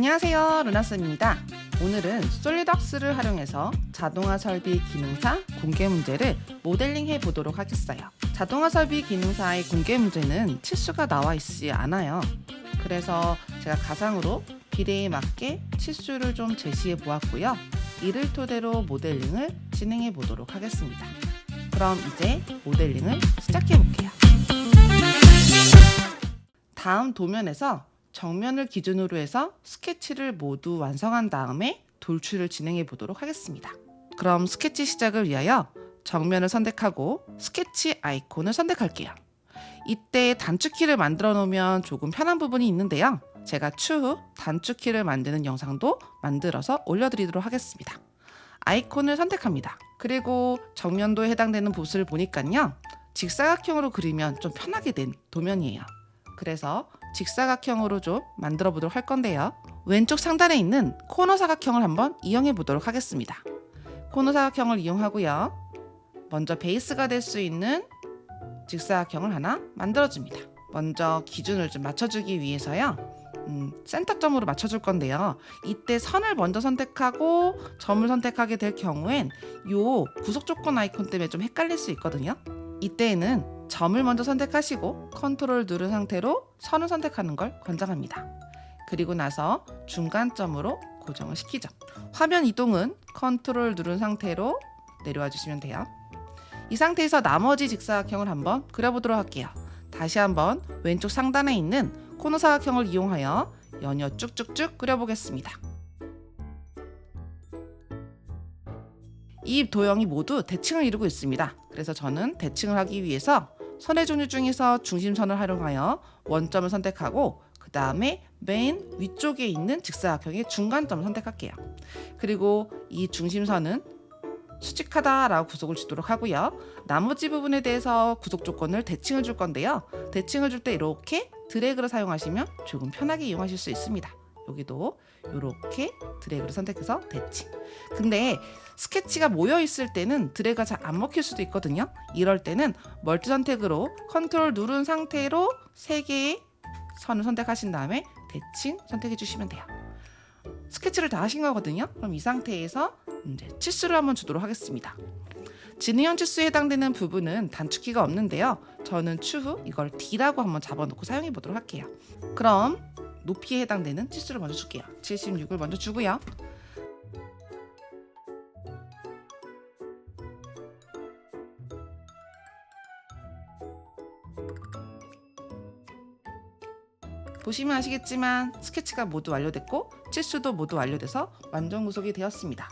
안녕하세요 루나쌤입니다. 오늘은 솔리덕스를 활용해서 자동화 설비 기능사 공개 문제를 모델링 해 보도록 하겠어요. 자동화 설비 기능사의 공개 문제는 치수가 나와 있지 않아요. 그래서 제가 가상으로 비례에 맞게 치수를 좀 제시해 보았고요. 이를 토대로 모델링을 진행해 보도록 하겠습니다. 그럼 이제 모델링을 시작해 볼게요. 다음 도면에서 정면을 기준으로 해서 스케치를 모두 완성한 다음에 돌출을 진행해 보도록 하겠습니다. 그럼 스케치 시작을 위하여 정면을 선택하고 스케치 아이콘을 선택할게요. 이때 단축키를 만들어 놓으면 조금 편한 부분이 있는데요. 제가 추후 단축키를 만드는 영상도 만들어서 올려드리도록 하겠습니다. 아이콘을 선택합니다. 그리고 정면도에 해당되는 붓을 보니까요. 직사각형으로 그리면 좀 편하게 된 도면이에요. 그래서 직사각형으로 좀 만들어 보도록 할 건데요. 왼쪽 상단에 있는 코너 사각형을 한번 이용해 보도록 하겠습니다. 코너 사각형을 이용하고요. 먼저 베이스가 될 수 있는 직사각형을 하나 만들어 줍니다. 먼저 기준을 좀 맞춰주기 위해서요. 음, 센터점으로 맞춰줄 건데요. 이때 선을 먼저 선택하고 점을 선택하게 될 경우엔 요 구속 조건 아이콘 때문에 좀 헷갈릴 수 있거든요. 이때에는 점을 먼저 선택하시고 컨트롤 누른 상태로 선을 선택하는 걸 권장합니다. 그리고 나서 중간점으로 고정을 시키죠. 화면 이동은 컨트롤 누른 상태로 내려와 주시면 돼요. 이 상태에서 나머지 직사각형을 한번 그려보도록 할게요. 다시 한번 왼쪽 상단에 있는 코너 사각형을 이용하여 연이어 쭉쭉쭉 그려보겠습니다. 이 도형이 모두 대칭을 이루고 있습니다. 그래서 저는 대칭을 하기 위해서 선의 종류 중에서 중심선을 활용하여 원점을 선택하고 그 다음에 맨 위쪽에 있는 직사각형의 중간점을 선택할게요. 그리고 이 중심선은 수직하다라고 구속을 주도록 하고요. 나머지 부분에 대해서 구속 조건을 대칭을 줄 건데요. 대칭을 줄 때 이렇게 드래그를 사용하시면 조금 편하게 이용하실 수 있습니다. 여기도 이렇게 드래그를 선택해서 대칭. 근데 스케치가 모여 있을 때는 드래그가 잘 안 먹힐 수도 있거든요. 이럴 때는 멀티 선택으로 컨트롤 누른 상태로 세 개의 선을 선택하신 다음에 대칭 선택해 주시면 돼요. 스케치를 다 하신 거거든요. 그럼 이 상태에서 이제 치수를 한번 주도록 하겠습니다. 진의형 치수에 해당되는 부분은 단축키가 없는데요. 저는 추후 이걸 D라고 한번 잡아놓고 사용해 보도록 할게요. 그럼 높이에 해당되는 치수를 먼저 줄게요. 76을 먼저 주고요. 보시면 아시겠지만 스케치가 모두 완료됐고 치수도 모두 완료돼서 완전 구속이 되었습니다.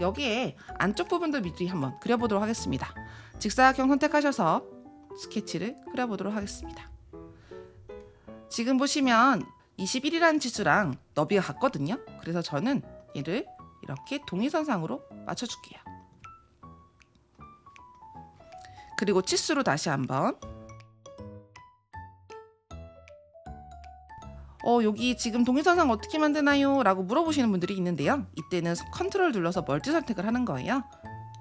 여기에 안쪽 부분도 미리 한번 그려보도록 하겠습니다. 직사각형 선택하셔서 스케치를 그려보도록 하겠습니다. 지금 보시면 21이라는 치수랑 너비가 같거든요. 그래서 저는 얘를 이렇게 동의선상으로 맞춰줄게요. 그리고 치수로 다시 한번 어, 여기 지금 동의선상 어떻게 만드나요? 라고 물어보시는 분들이 있는데요. 이때는 컨트롤 눌러서 멀티 선택을 하는 거예요.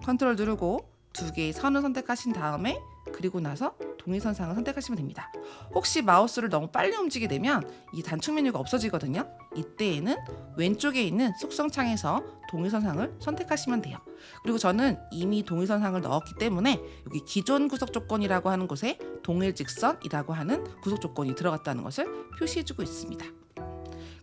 컨트롤 누르고 두 개의 선을 선택하신 다음에 그리고 나서 동의선상을 선택하시면 됩니다. 혹시 마우스를 너무 빨리 움직이게 되면 이 단축 메뉴가 없어지거든요. 이때에는 왼쪽에 있는 속성창에서 동의선상을 선택하시면 돼요. 그리고 저는 이미 동의선상을 넣었기 때문에 여기 기존 구속 조건이라고 하는 곳에 동일직선이라고 하는 구속 조건이 들어갔다는 것을 표시해주고 있습니다.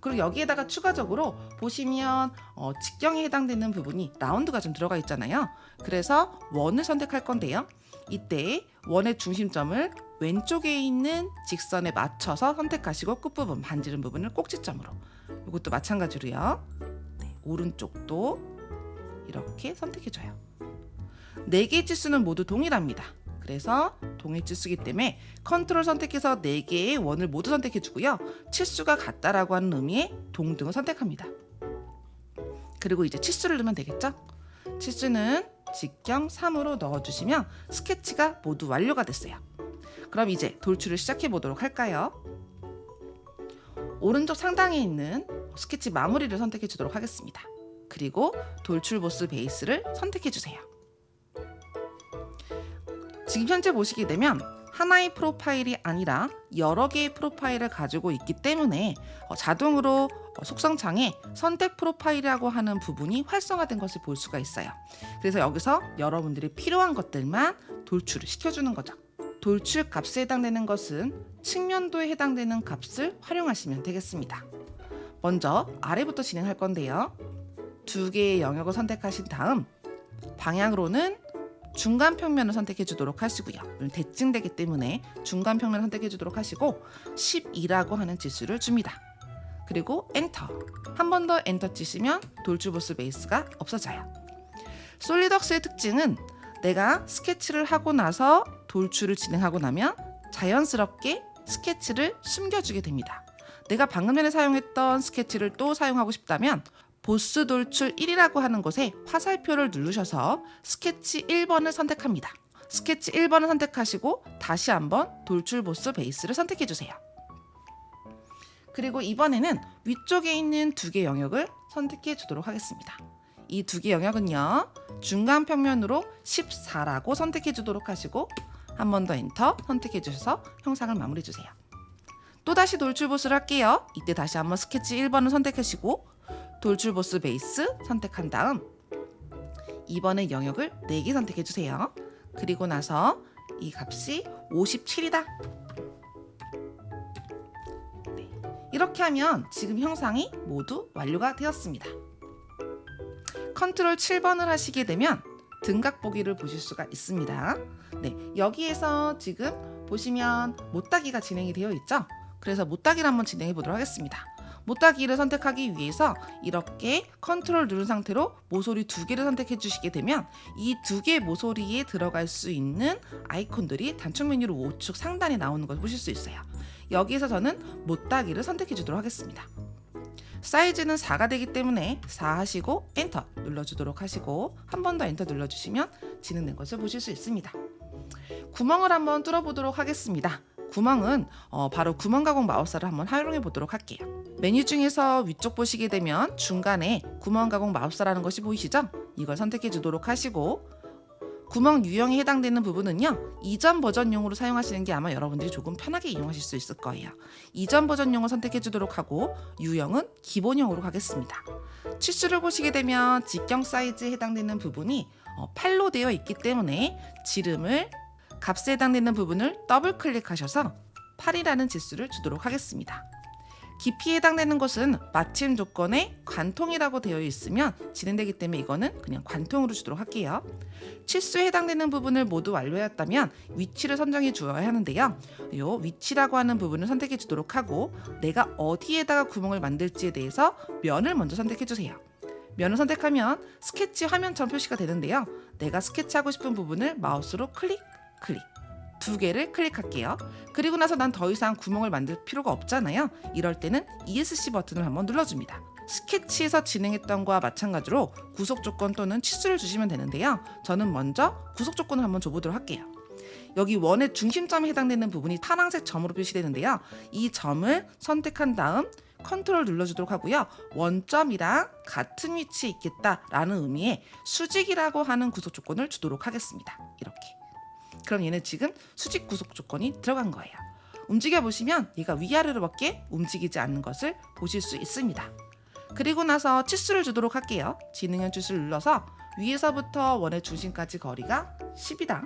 그리고 여기에다가 추가적으로 보시면 어, 직경에 해당되는 부분이 라운드가 좀 들어가 있잖아요. 그래서 원을 선택할 건데요. 이때 원의 중심점을 왼쪽에 있는 직선에 맞춰서 선택하시고 끝부분 반지름 부분을 꼭지점으로 이것도 마찬가지로요. 네, 오른쪽도 이렇게 선택해줘요. 네 개의 치수는 모두 동일합니다. 그래서 동일 치수기 때문에 컨트롤 선택해서 네 개의 원을 모두 선택해 주고요. 치수가 같다라고 하는 의미의 동등을 선택합니다. 그리고 이제 치수를 넣으면 되겠죠? 치수는 직경 3으로 넣어주시면 스케치가 모두 완료가 됐어요. 그럼 이제 돌출을 시작해 보도록 할까요? 오른쪽 상단에 있는 스케치 마무리를 선택해 주도록 하겠습니다. 그리고 돌출 보스 베이스를 선택해 주세요. 지금 현재 보시게 되면 하나의 프로파일이 아니라 여러 개의 프로파일을 가지고 있기 때문에 어, 자동으로 어, 속성창에 선택 프로파일이라고 하는 부분이 활성화된 것을 볼 수가 있어요. 그래서 여기서 여러분들이 필요한 것들만 돌출을 시켜주는 거죠. 돌출 값에 해당되는 것은 측면도에 해당되는 값을 활용하시면 되겠습니다. 먼저 아래부터 진행할 건데요. 두 개의 영역을 선택하신 다음 방향으로는 중간 평면을 선택해 주도록 하시고요. 대칭되기 때문에 중간 평면을 선택해 주도록 하시고 12라고 하는 지수를 줍니다. 그리고 엔터. 한 번 더 엔터 치시면 돌출 보스 베이스가 없어져요. 솔리덕스의 특징은 내가 스케치를 하고 나서 돌출을 진행하고 나면 자연스럽게 스케치를 숨겨주게 됩니다. 내가 방금 전에 사용했던 스케치를 또 사용하고 싶다면 보스 돌출 1이라고 하는 곳에 화살표를 누르셔서 스케치 1번을 선택합니다. 스케치 1번을 선택하시고 다시 한번 돌출 보스 베이스를 선택해 주세요. 그리고 이번에는 위쪽에 있는 두 개 영역을 선택해 주도록 하겠습니다. 이 두 개 영역은요. 중간 평면으로 14라고 선택해 주도록 하시고 한 번 더 엔터 선택해 주셔서 형상을 마무리해 주세요. 또다시 돌출 보스를 할게요. 이때 다시 한번 스케치 1번을 선택하시고 돌출 보스 베이스 선택한 다음 이번에 영역을 4개 선택해 주세요. 그리고 나서 이 값이 57이다. 네. 이렇게 하면 지금 형상이 모두 완료가 되었습니다. 컨트롤 7번을 하시게 되면 등각 보기를 보실 수가 있습니다. 네, 여기에서 지금 보시면 못따기가 진행이 되어 있죠. 그래서 못따기를 한번 진행해 보도록 하겠습니다. 못따기를 선택하기 위해서 이렇게 컨트롤 누른 상태로 모서리 두 개를 선택해 주시게 되면 이 두 개의 모서리에 들어갈 수 있는 아이콘들이 단축 메뉴로 우측 상단에 나오는 걸 보실 수 있어요. 여기에서 저는 못따기를 선택해 주도록 하겠습니다. 사이즈는 4가 되기 때문에 4 하시고 엔터 눌러주도록 하시고 한 번 더 엔터 눌러주시면 진행된 것을 보실 수 있습니다. 구멍을 한번 뚫어보도록 하겠습니다. 구멍은 어, 바로 구멍 가공 마우스를 한번 활용해 보도록 할게요. 메뉴 중에서 위쪽 보시게 되면 중간에 구멍 가공 마우스라는 것이 보이시죠? 이걸 선택해 주도록 하시고 구멍 유형에 해당되는 부분은요 이전 버전용으로 사용하시는 게 아마 여러분들이 조금 편하게 이용하실 수 있을 거예요 이전 버전용을 선택해 주도록 하고 유형은 기본형으로 가겠습니다 치수를 보시게 되면 직경 사이즈에 해당되는 부분이 어, 8로 되어 있기 때문에 지름을 값에 해당되는 부분을 더블 클릭하셔서 8이라는 지수를 주도록 하겠습니다. 깊이에 해당되는 것은 마침 조건에 관통이라고 되어 있으면 진행되기 때문에 이거는 그냥 관통으로 주도록 할게요. 치수에 해당되는 부분을 모두 완료했다면 위치를 선정해 주어야 하는데요. 요 위치라고 하는 부분을 선택해 주도록 하고 내가 어디에다가 구멍을 만들지에 대해서 면을 먼저 선택해 주세요. 면을 선택하면 스케치 화면처럼 표시가 되는데요. 내가 스케치하고 싶은 부분을 마우스로 클릭 클릭 두 개를 클릭할게요. 그리고 나서 난 더 이상 구멍을 만들 필요가 없잖아요. 이럴 때는 ESC 버튼을 한번 눌러줍니다. 스케치에서 진행했던 거와 마찬가지로 구속 조건 또는 치수를 주시면 되는데요. 저는 먼저 구속 조건을 한번 줘보도록 할게요. 여기 원의 중심점에 해당되는 부분이 파란색 점으로 표시되는데요. 이 점을 선택한 다음 컨트롤 눌러주도록 하고요. 원점이랑 같은 위치에 있겠다라는 의미의 수직이라고 하는 구속 조건을 주도록 하겠습니다. 이렇게. 그럼 얘는 지금 수직 구속 조건이 들어간 거예요. 움직여 보시면 얘가 위아래로밖에 움직이지 않는 것을 보실 수 있습니다. 그리고 나서 치수를 주도록 할게요. 진행형 치수를 눌러서 위에서부터 원의 중심까지 거리가 10이다.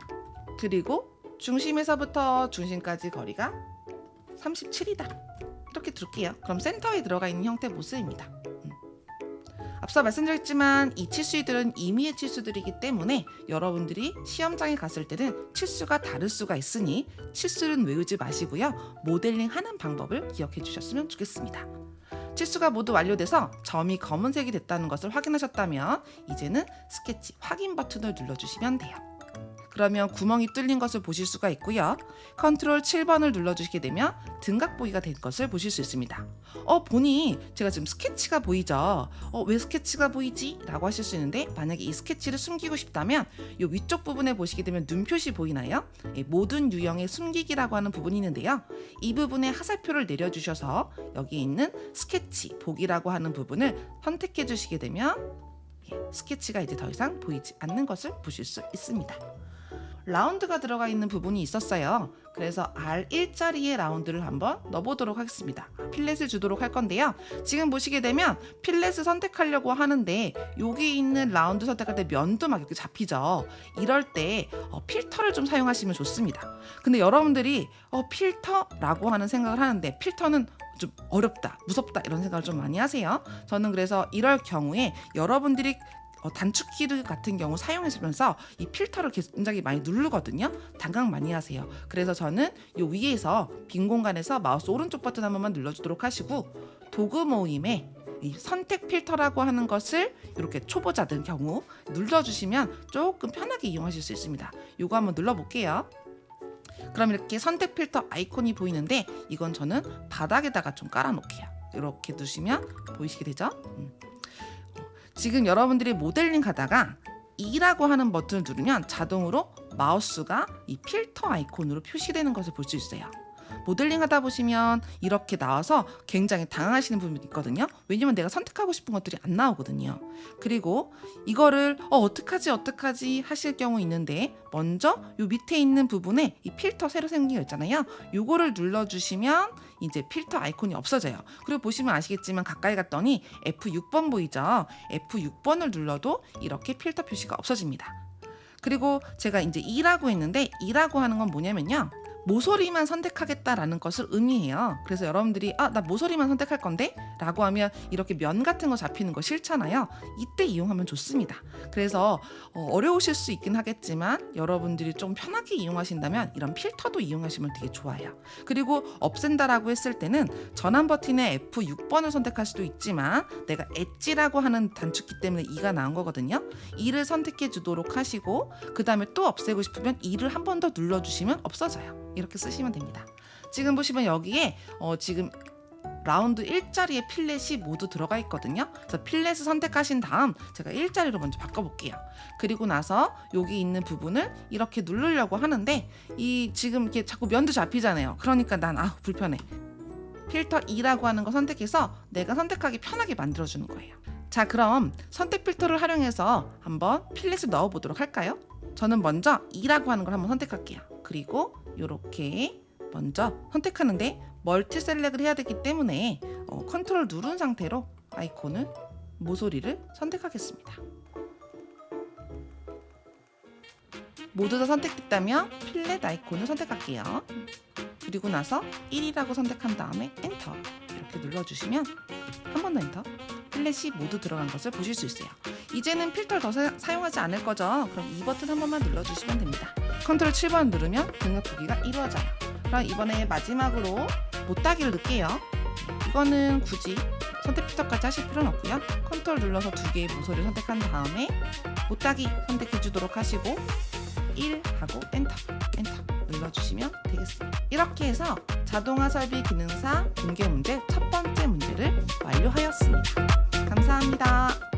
그리고 중심에서부터 중심까지 거리가 37이다. 이렇게 둘게요. 그럼 센터에 들어가 있는 형태 모습입니다. 음. 앞서 말씀드렸지만 이 치수들은 임의의 치수들이기 때문에 여러분들이 시험장에 갔을 때는 치수가 다를 수가 있으니 치수는 외우지 마시고요. 모델링 하는 방법을 기억해 주셨으면 좋겠습니다. 치수가 모두 완료돼서 점이 검은색이 됐다는 것을 확인하셨다면 이제는 스케치 확인 버튼을 눌러주시면 돼요. 그러면 구멍이 뚫린 것을 보실 수가 있고요. 컨트롤 7번을 눌러주시게 되면 등각 보기가 된 것을 보실 수 있습니다. 어, 보니 제가 지금 스케치가 보이죠? 어, 왜 스케치가 보이지? 라고 하실 수 있는데 만약에 이 스케치를 숨기고 싶다면 이 위쪽 부분에 보시게 되면 눈 표시 보이나요? 예, 모든 유형의 숨기기라고 하는 부분이 있는데요. 이 부분에 하살표를 내려주셔서 여기 있는 스케치 보기라고 하는 부분을 선택해 주시게 되면 예, 스케치가 이제 더 이상 보이지 않는 것을 보실 수 있습니다. 라운드가 들어가 있는 부분이 있었어요. 그래서 R1자리의 라운드를 한번 넣어보도록 하겠습니다. 필렛을 주도록 할 건데요. 지금 보시게 되면 필렛을 선택하려고 하는데 여기 있는 라운드 선택할 때 면도 막 이렇게 잡히죠. 이럴 때 어, 필터를 좀 사용하시면 좋습니다. 근데 여러분들이 어, 필터라고 하는 생각을 하는데 필터는 좀 어렵다, 무섭다 이런 생각을 좀 많이 하세요. 저는 그래서 이럴 경우에 여러분들이 어, 단축키를 같은 경우 사용하시면서 이 필터를 굉장히 많이 누르거든요. 단각 많이 하세요. 그래서 저는 요 위에서 빈 공간에서 마우스 오른쪽 버튼 한 번만 눌러주도록 하시고 도구 모임에 이 선택 필터라고 하는 것을 이렇게 초보자들 경우 눌러주시면 조금 편하게 이용하실 수 있습니다. 요거 한번 눌러볼게요. 그럼 이렇게 선택 필터 아이콘이 보이는데 이건 저는 바닥에다가 좀 깔아놓게요. 이렇게 두시면 보이시게 되죠? 음. 지금 여러분들이 모델링 하다가 2라고 하는 버튼을 누르면 자동으로 마우스가 이 필터 아이콘으로 표시되는 것을 볼 수 있어요. 모델링 하다 보시면 이렇게 나와서 굉장히 당황하시는 부분이 있거든요. 왜냐면 내가 선택하고 싶은 것들이 안 나오거든요. 그리고 이거를 어 어떡하지 어떡하지 하실 경우 있는데 먼저 요 밑에 있는 부분에 이 필터 새로 생긴 거 있잖아요. 요거를 눌러 주시면 이제 필터 아이콘이 없어져요. 그리고 보시면 아시겠지만 가까이 갔더니 F6번 보이죠? F6번을 눌러도 이렇게 필터 표시가 없어집니다. 그리고 제가 이제 2라고 했는데 2라고 하는 건 뭐냐면요. 모서리만 선택하겠다라는 것을 의미해요. 그래서 여러분들이 아, 나 모서리만 선택할 건데? 라고 하면 이렇게 면 같은 거 잡히는 거 싫잖아요. 이때 이용하면 좋습니다. 그래서 어, 어려우실 수 있긴 하겠지만 여러분들이 좀 편하게 이용하신다면 이런 필터도 이용하시면 되게 좋아요. 그리고 없앤다라고 했을 때는 전환 버튼의 F6번을 선택할 수도 있지만 내가 엣지라고 하는 단축키 때문에 2가 나온 거거든요. 2를 선택해 주도록 하시고 그 다음에 또 없애고 싶으면 2를 한 번 더 눌러주시면 없어져요. 이렇게 쓰시면 됩니다. 지금 보시면 여기에 어, 지금 라운드 1자리에 필렛이 모두 들어가 있거든요. 그래서 필렛을 선택하신 다음 제가 1자리로 먼저 바꿔볼게요. 그리고 나서 여기 있는 부분을 이렇게 누르려고 하는데 이 지금 이렇게 자꾸 면도 잡히잖아요. 그러니까 난 아 불편해. 필터 2라고 하는 거 선택해서 내가 선택하기 편하게 만들어주는 거예요. 자 그럼 선택 필터를 활용해서 한번 필렛을 넣어보도록 할까요? 저는 먼저 2라고 하는 걸 한번 선택할게요. 그리고 이렇게 먼저 선택하는데 멀티 셀렉을 해야 되기 때문에 어, 컨트롤 누른 상태로 아이콘을 모서리를 선택하겠습니다. 모두 다 선택됐다면 필렛 아이콘을 선택할게요. 그리고 나서 1이라고 선택한 다음에 엔터 이렇게 눌러주시면 한 번 더 엔터 필렛이 모두 들어간 것을 보실 수 있어요. 이제는 필터를 더 사, 사용하지 않을 거죠. 그럼 이 버튼 한 번만 눌러주시면 됩니다. 컨트롤 7번 누르면 등급 보기가 이루어져요. 그럼 이번에 마지막으로 못따기를 넣을게요. 이거는 굳이 선택 필터까지 하실 필요는 없고요. 컨트롤 눌러서 두 개의 모서리를 선택한 다음에 못따기 선택해 주도록 하시고 1 하고 엔터 엔터 눌러주시면 되겠습니다. 이렇게 해서 자동화 설비 기능사 공개 문제 첫 번째 문제를 완료하였습니다. 감사합니다.